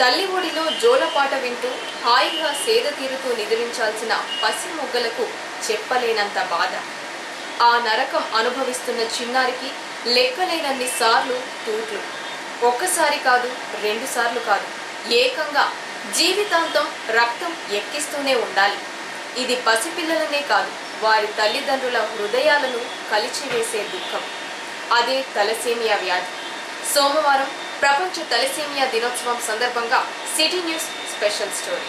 తల్లి ఒడిలో జోలపాట వింటూ హాయిగా సేద తీరుతూ నిద్రించాల్సిన పసి మొగ్గలకు చెప్పలేనంత బాధ. ఆ నరకం అనుభవిస్తున్న చిన్నారికి లెక్కలేనన్ని సార్లు తూట్లు. ఒక్కసారి కాదు రెండు సార్లు కాదు. ఏకంగా జీవితాంతం రక్తం ఎక్కిస్తూనే ఉండాలి. ఇది పసిపిల్లలనే కాదు వారి తల్లిదండ్రుల హృదయాలను కలిచివేసే దుఃఖం. అదే తలసేమియా వ్యాధి. సోమవారం ప్రపంచ తలసేమియా దినోత్సవం సందర్భంగా సిటీ న్యూస్ స్పెషల్ స్టోరీ.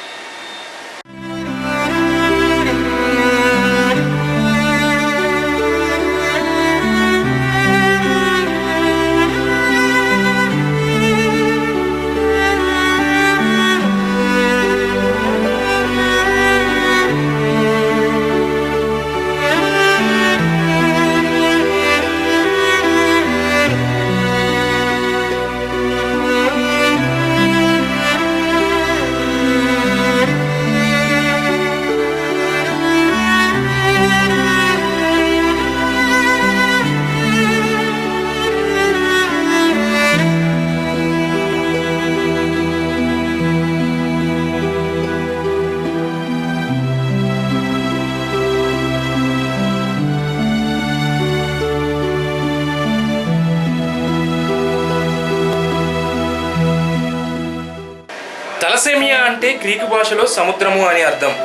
అంటే గ్రీకు భాషలో సముద్రము అని అర్థం.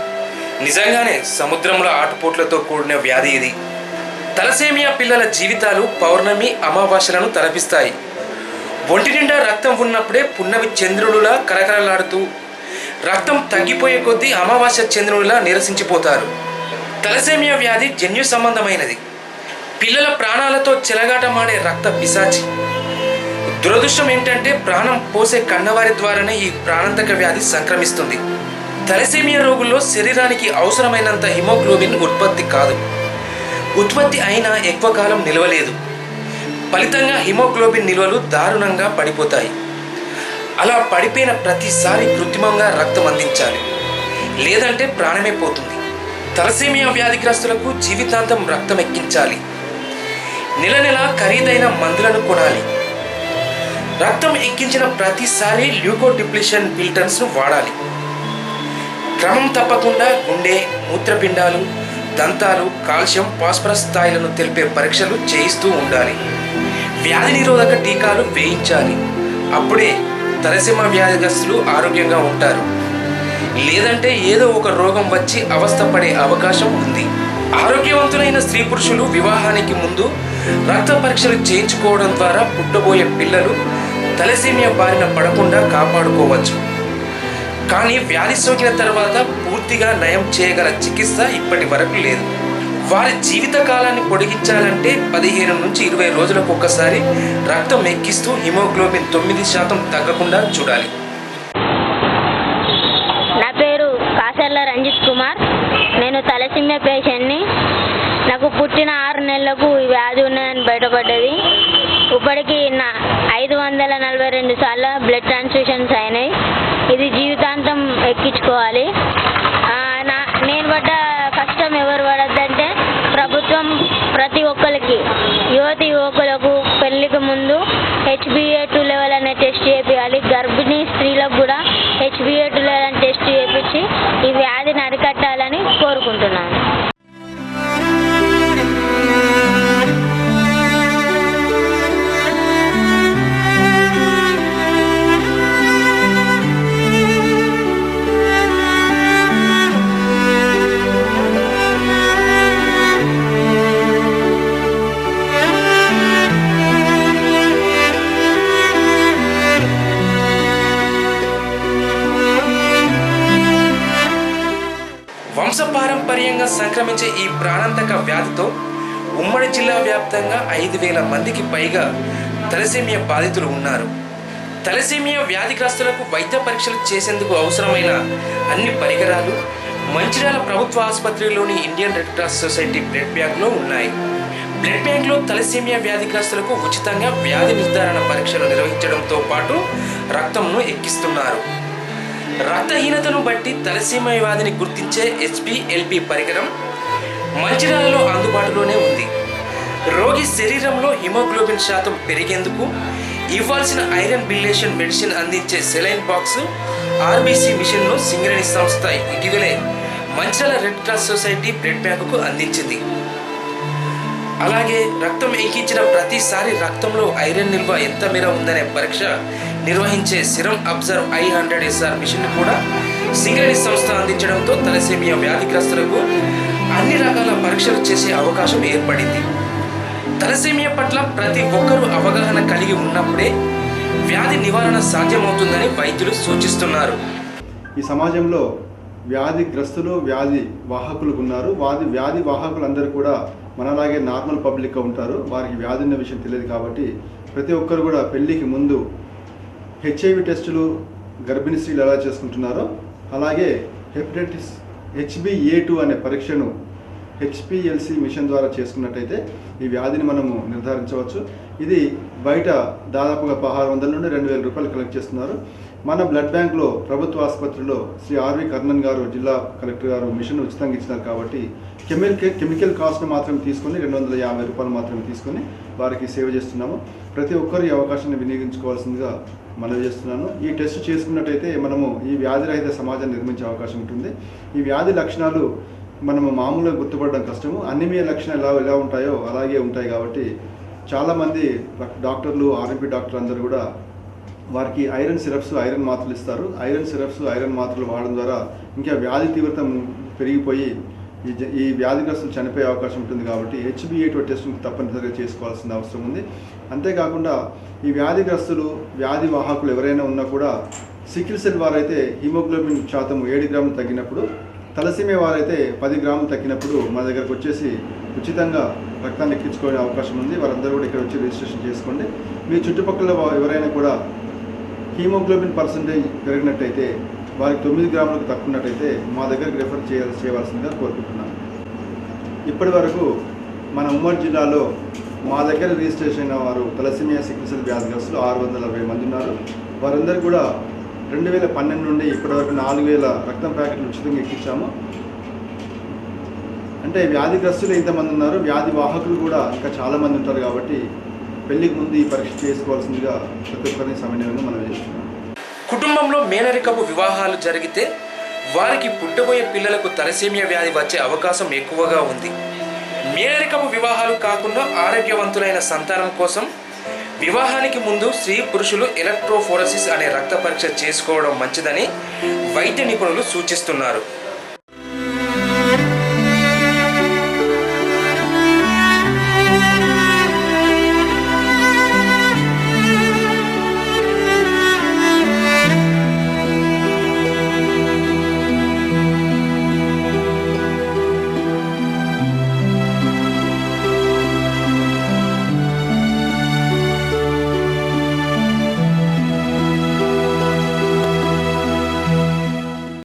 నిజంగానే సముద్రంలో ఆటుపోట్లతో కూడిన వ్యాధి ఇది. తలసేమియా పిల్లల జీవితాలు పౌర్ణమి అమావాస్యలను తలపిస్తాయి. ఒంటి నిండా రక్తం ఉన్నప్పుడే పున్నమి చంద్రుడులా కరకరలాడుతూ రక్తం తగ్గిపోయే కొద్దీ అమావాస్య చంద్రుడిలా నిరసించిపోతారు. తలసేమియా వ్యాధి జన్యు సంబంధమైనది. పిల్లల ప్రాణాలతో చెలగాటమాడే రక్త పిశాచి. దురదృష్టం ఏంటంటే ప్రాణం పోసే కన్నవారి ద్వారానే ఈ ప్రాణాంతక వ్యాధి సంక్రమిస్తుంది. తలసేమియా రోగుల్లో శరీరానికి అవసరమైనంత హిమోగ్లోబిన్ ఉత్పత్తి కాదు. ఉత్పత్తి అయినా ఎక్కువ కాలం నిలవలేదు. ఫలితంగా హిమోగ్లోబిన్ నిల్వలు దారుణంగా పడిపోతాయి. అలా పడిపోయిన ప్రతిసారి కృత్రిమంగా రక్తం అందించాలి. లేదంటే ప్రాణమే పోతుంది. తలసేమియా వ్యాధిగ్రస్తులకు జీవితాంతం రక్తం ఎక్కించాలి. నెల నెల ఖరీదైన మందులను కొనాలి. రక్తం ఎక్కించిన ప్రతిసారి ల్యూకోడిప్లిషన్ ఫిల్టర్స్ను వాడాలి. క్రమం తప్పకుండా గుండె మూత్రపిండాలు దంతాలు కాల్షియం ఫాస్ఫరస్ స్థాయిలను తెలిపే పరీక్షలు చేయిస్తూ ఉండాలి. వ్యాధి నిరోధక టీకాలు వేయించాలి. అప్పుడే తలసీమ వ్యాధిగ్రస్తులు ఆరోగ్యంగా ఉంటారు. లేదంటే ఏదో ఒక రోగం వచ్చి అవస్థపడే అవకాశం ఉంది. ఆరోగ్యవంతులైన స్త్రీ పురుషులు వివాహానికి ముందు రక్త పరీక్షలు చేయించుకోవడం ద్వారా పుట్టబోయే పిల్లలు తలసీమియా బారిన పడకుండా కాపాడుకోవచ్చు. కానీ వ్యాధి సోకిన తర్వాత పూర్తిగా నయం చేయగల చికిత్స ఇప్పటి వరకు లేదు. వారి జీవిత కాలాన్ని పొడిగించాలంటే పదిహేను నుంచి ఇరవై రోజులకు ఒక్కసారి రక్తం ఎక్కిస్తూ హిమోగ్లోబిన్ తొమ్మిది శాతం తగ్గకుండా చూడాలి. నా పేరు కాసర్ల రంజిత్ కుమార్. నేను తలసిమ్మ పేషెంట్ని. నాకు పుట్టిన ఆరు నెలలకు వ్యాధి ఉన్నాయని బయటపడ్డది. ఇప్పటికి నా ఐదు వందల నలభై రెండు సార్లు బ్లడ్ ట్రాన్స్ఫ్యూషన్స్ అయినాయి. ఇది జీవితాంతం ఎక్కించుకోవాలి. నా నేను పడ్డ కష్టం ఎవరు పడద్దంటే ప్రభుత్వం ప్రతి ఒక్కరికి యువతి యువకులకు పెళ్ళికి ముందు హెచ్బిఏ టూ లెవెల్ అనే టెస్ట్ చేయాలి గర్భిణీ స్త్రీలకు కూడా వంశపారంపర్యంగా సంక్రమించే ఈ ప్రాణాంతక వ్యాధితో ఉమ్మడి జిల్లా వ్యాప్తంగా ఐదు వేల మందికి పైగా తలసేమియా బాధితులు ఉన్నారు. తలసేమియా వ్యాధిగ్రస్తులకు వైద్య పరీక్షలు చేసేందుకు అవసరమైన అన్ని పరికరాలు మంచిర్యాల ప్రభుత్వ ఆసుపత్రిలోని Indian red cross society blood బ్యాంక్లో ఉన్నాయి. బ్లడ్ బ్యాంక్లో తలసేమియా వ్యాధిగ్రస్తులకు ఉచితంగా వ్యాధి నిర్ధారణ పరీక్షలు నిర్వహించడంతో పాటు రక్తంను ఎక్కిస్తున్నారు. రక్తహీనతను బట్టి తలసీమ వ్యాధిని గుర్తించే ఎస్బిఎల్పి పరికరం మంచిర్యాలలో అందుబాటులోనే ఉంది. రోగి శరీరంలో హిమోగ్లోబిన్ శాతం పెరిగేందుకు ఇవ్వాల్సిన ఐరన్ బిల్లేషన్ మెడిసిన్ అందించే సెలైన్ బాక్స్ ఆర్బీసీ మిషన్ను సింగరేణి సంస్థ ఇటీవలే Manchala red cross society blood బ్యాంకుకు అందించింది. అలాగే రక్తం ఎక్కించిన ప్రతిసారి రక్తంలో ఐరన్ నిల్వ ఎంత మేర ఉందనే పరీక్ష నిర్వహించే serum observe I hundred SR machine కూడా సింగరేణి సంస్థ అందించడంతో తలసేమియా వ్యాధిగ్రస్తులకు అన్ని రకాల పరీక్షలు చేసే అవకాశం ఏర్పడింది. తలసేమియా పట్ల ప్రతి ఒక్కరూ అవగాహన కలిగి ఉన్నప్పుడే వ్యాధి నివారణ సాధ్యమవుతుందని వైద్యులు సూచిస్తున్నారు. ఈ సమాజంలో వ్యాధిగ్రస్తులు వ్యాధి వాహకులు ఉన్నారు. వ్యాధి వ్యాధి వాహకులందరూ కూడా మనలాగే నార్మల్ పబ్లిక్గా ఉంటారు. వారికి వ్యాధి ఉన్న విషయం తెలియదు కాబట్టి ప్రతి ఒక్కరు కూడా పెళ్ళికి ముందు హెచ్ఐవి టెస్టులు గర్భిణీ స్త్రీలు ఎలా చేసుకుంటున్నారో అలాగే హెపటైటిస్ హెచ్బిఏ టూ అనే పరీక్షను హెచ్పిఎల్సి మిషన్ ద్వారా చేసుకున్నట్టయితే ఈ వ్యాధిని మనము నిర్ధారించవచ్చు. ఇది బయట దాదాపుగా పదహారు వందల నుండి రెండు వేల రూపాయలు కలెక్ట్ చేస్తున్నారు. మన బ్లడ్ బ్యాంక్లో ప్రభుత్వ ఆసుపత్రిలో శ్రీ ఆర్వి కర్ణన్ గారు జిల్లా కలెక్టర్ గారు మిషన్ ఉచితంగా ఇచ్చినారు కాబట్టి కెమికల్ కెమికల్ కాస్ట్ను మాత్రం తీసుకొని రెండు వందల యాభై రూపాయలు మాత్రమే తీసుకొని వారికి సేవ చేస్తున్నాము. ప్రతి ఒక్కరు ఈ అవకాశాన్ని వినియోగించుకోవాల్సిందిగా మనవి చేస్తున్నాను. ఈ టెస్ట్ చేసుకున్నట్టయితే మనము ఈ వ్యాధి రహిత సమాజాన్ని నిర్మించే అవకాశం ఉంటుంది. ఈ వ్యాధి లక్షణాలు మనము మామూలుగా గుర్తుపడడం కష్టము. అనిమియా లక్షణాలు ఎలా ఎలా ఉంటాయో అలాగే ఉంటాయి కాబట్టి చాలామంది డాక్టర్లు ఆర్ఎంపీ డాక్టర్ అందరూ కూడా వారికి ఐరన్ సిరప్స్ ఐరన్ మాత్రలు ఇస్తారు. ఐరన్ సిరప్స్ ఐరన్ మాత్రలు వాడడం ద్వారా ఇంకా వ్యాధి తీవ్రత పెరిగిపోయి ఈ ఈ వ్యాధిగ్రస్తులు చనిపోయే అవకాశం ఉంటుంది కాబట్టి హెచ్బిఏటో టెస్ట్ తప్పనిసరిగా చేసుకోవాల్సిన అవసరం ఉంది. అంతేకాకుండా ఈ వ్యాధిగ్రస్తులు వ్యాధి వాహకులు ఎవరైనా ఉన్నా కూడా సికిల్ సెల్ వారైతే హిమోగ్లోబిన్ శాతం ఏడు గ్రాములు తగ్గినప్పుడు తలసీమియా వారైతే పది గ్రాములు తగ్గినప్పుడు మా దగ్గరకు వచ్చేసి ఉచితంగా రక్తాన్ని ఎక్కించుకునే అవకాశం ఉంది. వారందరూ కూడా ఇక్కడ వచ్చి రిజిస్ట్రేషన్ చేసుకోండి. మీ చుట్టుపక్కల ఎవరైనా కూడా హీమోగ్లోబిన్ పర్సంటేజ్ పెరిగినట్టయితే వారికి తొమ్మిది గ్రాములకు తక్కువన్నట్టయితే మా దగ్గరికి రెఫర్ చేయాల్ చేయవలసిందిగా కోరుకుంటున్నాను. ఇప్పటి వరకు మన ఉమ్మడి జిల్లాలో మా దగ్గర రిజిస్ట్రేషన్ అయిన వారు తలసిమియా సికిల్సెల్ వ్యాధిగ్రస్తులు ఆరు వందల అరవై మంది ఉన్నారు. వారందరూ కూడా రెండు వేల పన్నెండు నుండి ఇప్పటివరకు నాలుగు వేల రక్తం ప్యాకెట్లు ఉచితంగా ఎక్కించాము. అంటే వ్యాధిగ్రస్తులు ఎంతమంది ఉన్నారు. వ్యాధి వాహకులు కూడా ఇంకా చాలామంది ఉంటారు కాబట్టి పెళ్ళికి ముందు ఈ పరీక్ష చేసుకోవాల్సిందిగా ప్రతి ఒక్కరిని సమన్వయంగా మనం చేస్తున్నాం. కుటుంబంలో మేనరికపు వివాహాలు జరిగితే వారికి పుట్టబోయే పిల్లలకు తలసేమియా వ్యాధి వచ్చే అవకాశం ఎక్కువగా ఉంది. మేనరికపు వివాహాలు కాకుండా ఆరోగ్యవంతులైన సంతానం కోసం వివాహానికి ముందు స్త్రీ పురుషులు ఎలక్ట్రోఫోరసిస్ అనే రక్త పరీక్ష చేసుకోవడం మంచిదని వైద్య నిపుణులు సూచిస్తున్నారు.